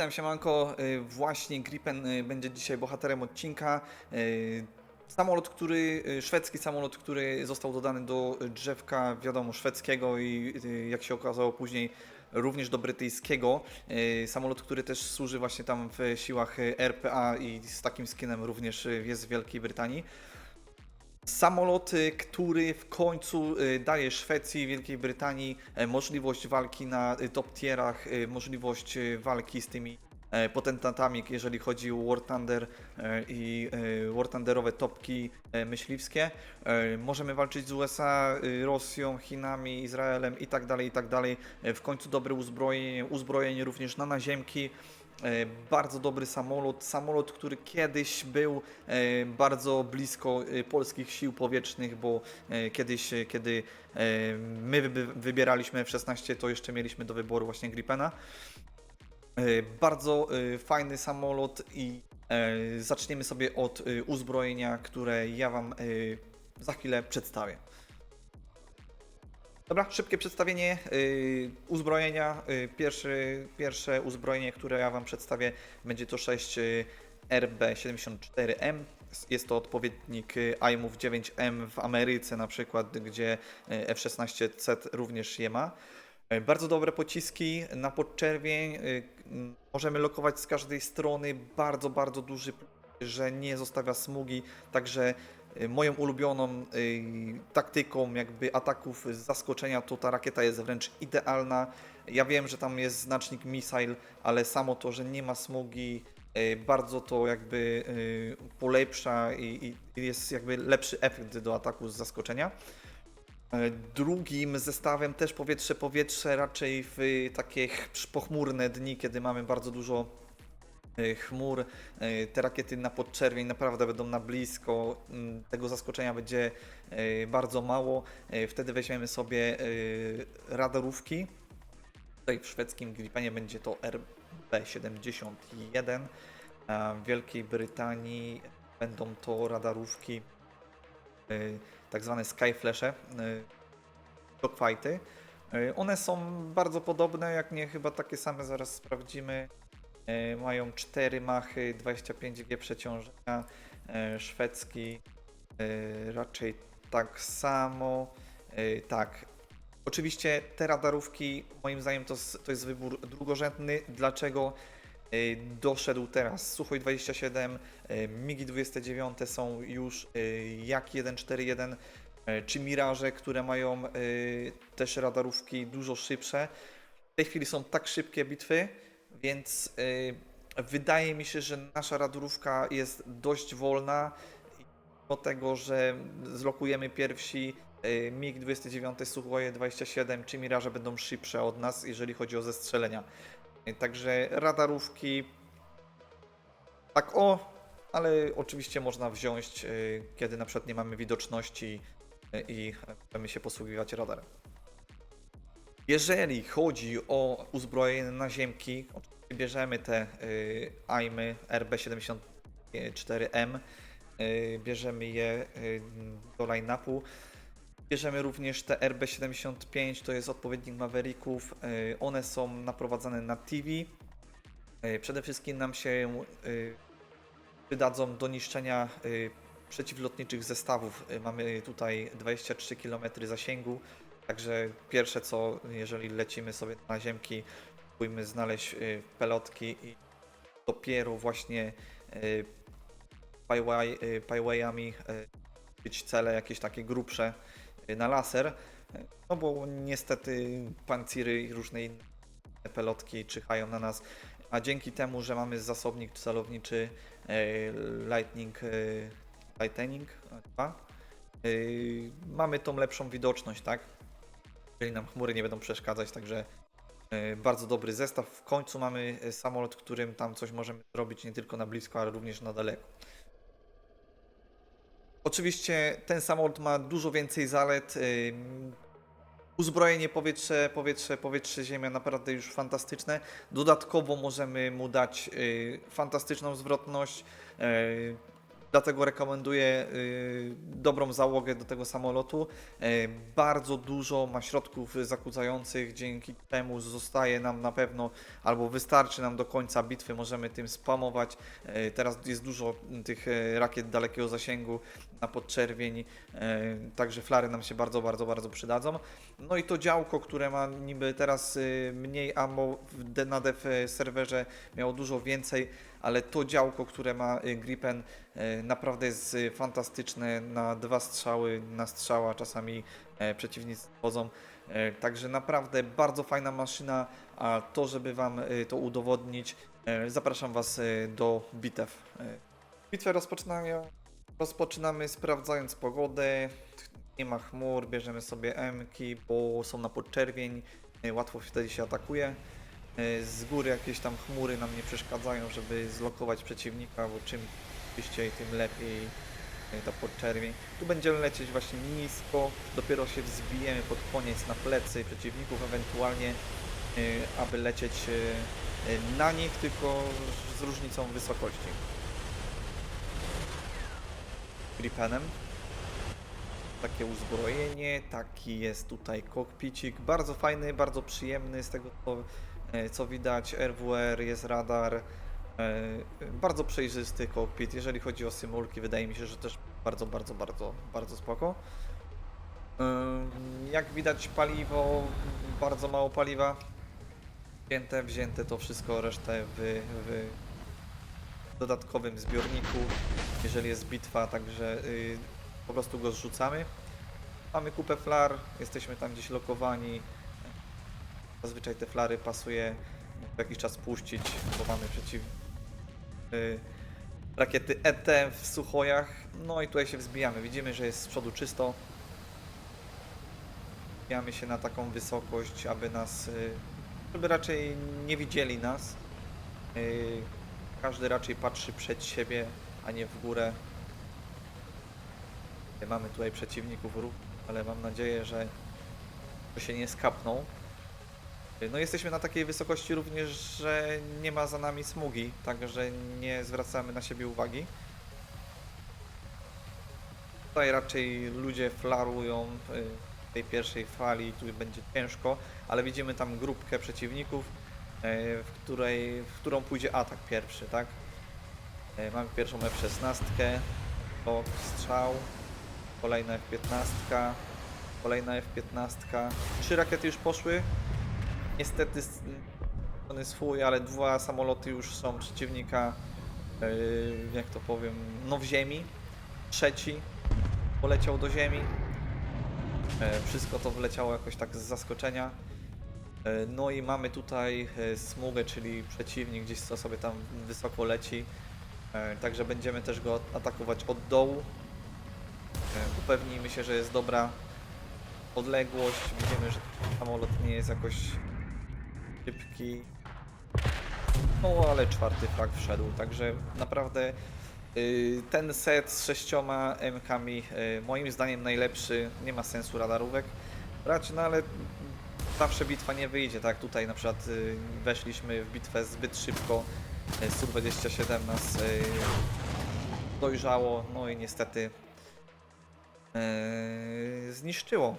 Witam siemanko, Y, właśnie Gripen y, będzie dzisiaj bohaterem odcinka. Y, Samolot, który, szwedzki samolot, który został dodany do drzewka, wiadomo, szwedzkiego i jak się okazało później również do brytyjskiego. Samolot, który też służy właśnie tam w siłach RPA i z takim skinem również jest w Wielkiej Brytanii. Samolot, który w końcu y, daje Szwecji, Wielkiej Brytanii e, możliwość walki na y, top tierach, y, możliwość walki z tymi e, potentatami, jeżeli chodzi o War Thunder e, i War Thunderowe topki myśliwskie. Możemy walczyć z USA, Rosją, Chinami, Izraelem i tak dalej, i tak dalej. W końcu dobre uzbrojenie, uzbrojenie również na naziemki. E, Bardzo dobry samolot, samolot, który kiedyś był e, bardzo blisko e, polskich sił powietrznych, bo kiedyś, kiedy my wybieraliśmy F-16, to jeszcze mieliśmy do wyboru właśnie Gripena. Bardzo fajny samolot i zaczniemy sobie od uzbrojenia, które ja Wam za chwilę przedstawię. Dobra, szybkie przedstawienie y, uzbrojenia. Y, pierwszy, pierwsze uzbrojenie, które ja Wam przedstawię, będzie to 6 y, RB74M. Jest to odpowiednik y, IMUF 9M w Ameryce na przykład, gdzie y, F-16C również je ma. Bardzo dobre pociski na podczerwień. Możemy lokować z każdej strony. Bardzo, bardzo duży, że nie zostawia smugi. Także moją ulubioną y, taktyką jakby ataków z zaskoczenia to ta rakieta jest wręcz idealna. Ja wiem, że tam jest znacznik missile, ale samo to, że nie ma smugi y, bardzo to jakby y, polepsza i, i jest jakby lepszy efekt do ataku z zaskoczenia. Drugim zestawem też powietrze-powietrze, raczej w takie ch- pochmurne dni, kiedy mamy bardzo dużo chmur. E, Te rakiety na podczerwień naprawdę będą na blisko. Mm, Tego zaskoczenia będzie e, bardzo mało. E, Wtedy weźmiemy sobie e, radarówki. Tutaj w szwedzkim Gripenie będzie to RB71. a W Wielkiej Brytanii będą to radarówki e, tak zwane Skyflashe, dogfighty. One są bardzo podobne, jak nie chyba takie same, zaraz sprawdzimy. Y, Mają 4 machy, 25G przeciążenia. Y, Szwedzki y, raczej tak samo. Tak. Oczywiście te radarówki, moim zdaniem, to, to jest wybór drugorzędny. Dlaczego? Doszedł teraz Suchoj 27, y, MIGI 29 są już jak 141, y, czy Mirage, które mają też radarówki dużo szybsze. W tej chwili są tak szybkie bitwy, więc y, wydaje mi się, że nasza radarówka jest dość wolna. Mimo tego, że zlokujemy pierwsi y, MiG-29, Suchoje 27 czy Mirage będą szybsze od nas, jeżeli chodzi o zestrzelenia. Y, Także radarówki tak o, ale oczywiście można wziąć, y, kiedy na przykład nie mamy widoczności i chcemy się posługiwać radarem. Jeżeli chodzi o uzbrojenie naziemki, bierzemy te y, AIMy RB74M, y, bierzemy je y, do line-upu. Bierzemy również te RB75, to jest odpowiednik Mavericków. One są naprowadzane na TV. Przede wszystkim nam się y, przydadzą do niszczenia przeciwlotniczych zestawów. Mamy tutaj 23 km zasięgu, także pierwsze co, jeżeli lecimy sobie na ziemki, próbujmy znaleźć y, pelotki i dopiero właśnie pyway, pywayami y, być cele jakieś takie grubsze y, na laser, no bo niestety panciry i różne inne pelotki czyhają na nas, a dzięki temu, że mamy zasobnik celowniczy Lightning, Lightning 2, e, mamy tą lepszą widoczność, tak? Czyli nam chmury nie będą przeszkadzać, także bardzo dobry zestaw. W końcu mamy e, samolot, którym tam coś możemy zrobić nie tylko na blisko, ale również na daleko. Oczywiście ten samolot ma dużo więcej zalet. ym, Uzbrojenie powietrze, powietrze, powietrze, ziemia naprawdę już fantastyczne. Dodatkowo możemy mu dać fantastyczną zwrotność. Dlatego rekomenduję y, dobrą załogę do tego samolotu. Y, bardzo dużo ma środków zakłócających, dzięki temu zostaje nam na pewno, albo wystarczy nam do końca bitwy, możemy tym spamować. Y, teraz jest dużo tych rakiet dalekiego zasięgu na podczerwień, także flary nam się bardzo, bardzo, bardzo przydadzą. No i to działko, które ma niby teraz mniej ammo na dev serwerze, miało dużo więcej, ale to działko, które ma y, Gripen e, naprawdę jest y, fantastyczne na dwa strzały, na strzała czasami e, przeciwnicy wchodzą. E, Także naprawdę bardzo fajna maszyna, a to, żeby Wam y, to udowodnić, e, zapraszam Was y, do bitew. Bitwę rozpoczynamy, rozpoczynamy sprawdzając pogodę, nie ma chmur, bierzemy sobie M-ki, bo są na podczerwień, łatwo wtedy się atakuje. E, Z góry jakieś tam chmury nam nie przeszkadzają, żeby zlokować przeciwnika, bo czym czyściej, tym lepiej e, ta podczerwień. Tu będziemy lecieć właśnie nisko, dopiero się wzbijemy pod koniec na plecy przeciwników, ewentualnie e, aby lecieć na nich, tylko z różnicą wysokości. Gripenem. Takie uzbrojenie, taki jest tutaj kokpicik, bardzo fajny, bardzo przyjemny z tego co, co widać, RWR, jest radar, e, bardzo przejrzysty kokpit, jeżeli chodzi o symulki wydaje mi się, że też bardzo, bardzo, bardzo, bardzo spoko. Jak widać paliwo, bardzo mało paliwa, wzięte, wzięte to wszystko, resztę w, w dodatkowym zbiorniku, jeżeli jest bitwa, także y, po prostu go zrzucamy. Mamy kupę flar, jesteśmy tam gdzieś lokowani. Zazwyczaj te flary pasuje jakiś czas puścić, bo mamy przeciw y, rakiety ET w suchojach. No i tutaj się wzbijamy. Widzimy, że jest z przodu czysto. Wzbijamy się na taką wysokość, aby nas, y, żeby raczej nie widzieli nas. Y, każdy raczej patrzy przed siebie, a nie w górę. Mamy tutaj przeciwników ruch, ale mam nadzieję, że że się nie skapną. No jesteśmy na takiej wysokości również, że nie ma za nami smugi, także nie zwracamy na siebie uwagi. Tutaj raczej ludzie flarują y, w tej pierwszej fali, tu będzie ciężko, ale widzimy tam grupkę przeciwników, y, w, której, w którą pójdzie atak pierwszy, tak? Y, Mamy pierwszą F-16, o strzał, kolejna F-15, kolejna F-15. Trzy rakiety już poszły. Niestety on jest swój, ale dwa samoloty już są przeciwnika, yy, jak to powiem, no w ziemi. Trzeci poleciał do ziemi. E, Wszystko to wleciało jakoś tak z zaskoczenia. E, No i mamy tutaj e, smugę, czyli przeciwnik gdzieś co sobie tam wysoko leci. E, Także będziemy też go atakować od dołu. E, Upewnijmy się, że jest dobra odległość. Widzimy, że samolot nie jest jakoś szybki. No ale czwarty flag wszedł, także naprawdę y, ten set z sześcioma MK-mi y, moim zdaniem najlepszy. Nie ma sensu radarówek brać, no ale zawsze bitwa nie wyjdzie, tak? Tutaj na przykład y, weszliśmy w bitwę zbyt szybko. y, Su-27 nas dojrzało, no i niestety zniszczyło.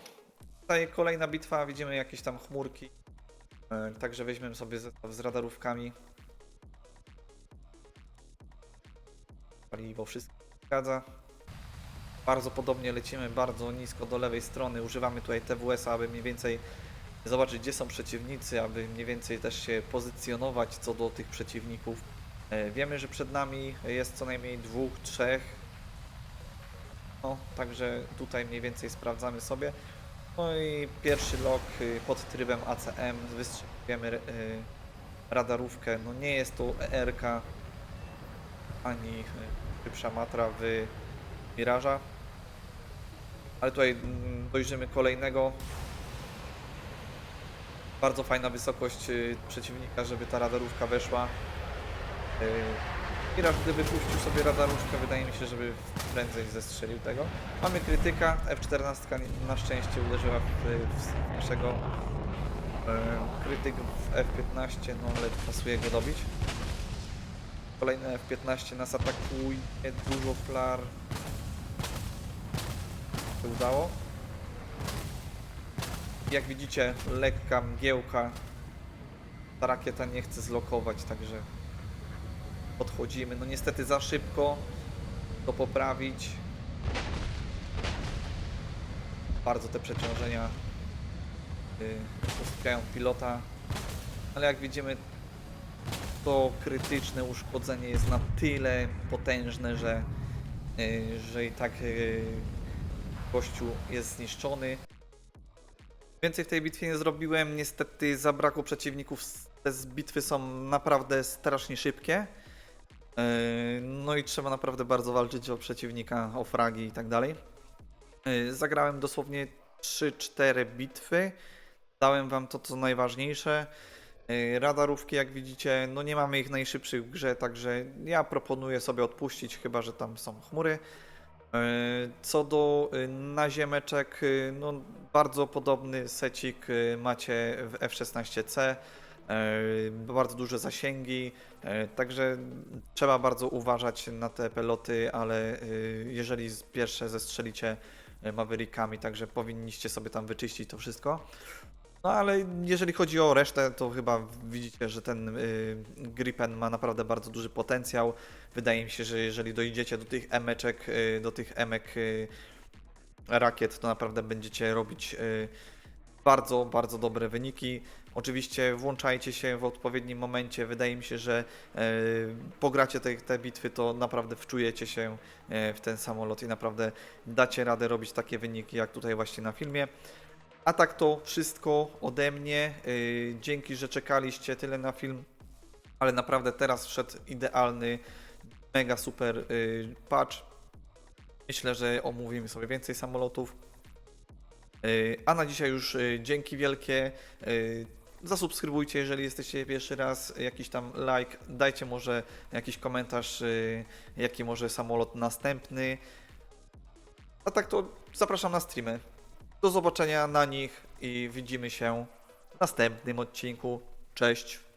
Tutaj kolejna bitwa, widzimy jakieś tam chmurki. Eee, Także weźmiemy sobie zestaw z radarówkami. Paliwo wszystko zgadza. Bardzo podobnie lecimy, bardzo nisko do lewej strony. Używamy tutaj TWS-a, aby mniej więcej zobaczyć, gdzie są przeciwnicy, aby mniej więcej też się pozycjonować co do tych przeciwników. Eee, Wiemy, że przed nami jest co najmniej dwóch, trzech no, także tutaj mniej więcej sprawdzamy sobie. No i pierwszy log y, pod trybem ACM, wystrzeliwujemy y, radarówkę. No nie jest to ERK ani y, szybsza matra w Miraża. Ale tutaj mm, dojrzymy kolejnego. Bardzo fajna wysokość przeciwnika, żeby ta radarówka weszła. Miraż gdyby puścił sobie radarówkę, wydaje mi się, żeby prędzej zestrzelił tego. Mamy krytyka, F-14 na szczęście uderzyła w, naszego e, krytyk w F-15, no ale pasuje go dobić. Kolejne F-15 nas atakuje, dużo flar. się udało. Jak widzicie, lekka mgiełka. Ta rakieta nie chce zlokować, także podchodzimy. No niestety za szybko to poprawić. Bardzo te przeciążenia dotykają pilota, ale jak widzimy, to krytyczne uszkodzenie jest na tyle potężne, że, yy, że i tak yy, gościu jest zniszczony. Więcej w tej bitwie nie zrobiłem. Niestety zabrakło przeciwników. Te bitwy są naprawdę strasznie szybkie. Yy, No i trzeba naprawdę bardzo walczyć o przeciwnika, o fragi i tak dalej. Yy, Zagrałem dosłownie 3-4 bitwy. Dałem wam to, co najważniejsze. Yy, Radarówki, jak widzicie, no nie mamy ich najszybszych w grze, także ja proponuję sobie odpuścić, chyba że tam są chmury. Co do naziemeczek, no bardzo podobny secik macie w F-16C. Yy, Bardzo duże zasięgi, yy, także trzeba bardzo uważać na te peloty, ale yy, jeżeli pierwsze zestrzelicie Maverickami, także powinniście sobie tam wyczyścić to wszystko. No ale jeżeli chodzi o resztę, to chyba widzicie, że ten Gripen ma naprawdę bardzo duży potencjał. Wydaje mi się, że jeżeli dojdziecie do tych emeczek, do tych emek rakiet, to naprawdę będziecie robić bardzo, bardzo dobre wyniki. Oczywiście włączajcie się w odpowiednim momencie. Wydaje mi się, że y, pogracie te, te bitwy, to naprawdę wczujecie się y, w ten samolot i naprawdę dacie radę robić takie wyniki, jak tutaj właśnie na filmie. A tak to wszystko ode mnie. Yy, dzięki, że czekaliście tyle na film. Ale naprawdę teraz wszedł idealny, mega super yy, patch. Myślę, że omówimy sobie więcej samolotów. Yy, a na dzisiaj już yy, dzięki wielkie. Yy, zasubskrybujcie, jeżeli jesteście pierwszy raz. Jakiś tam like. Dajcie może jakiś komentarz, jaki może samolot następny. A tak to zapraszam na streamy. Do zobaczenia na nich i widzimy się w następnym odcinku. Cześć!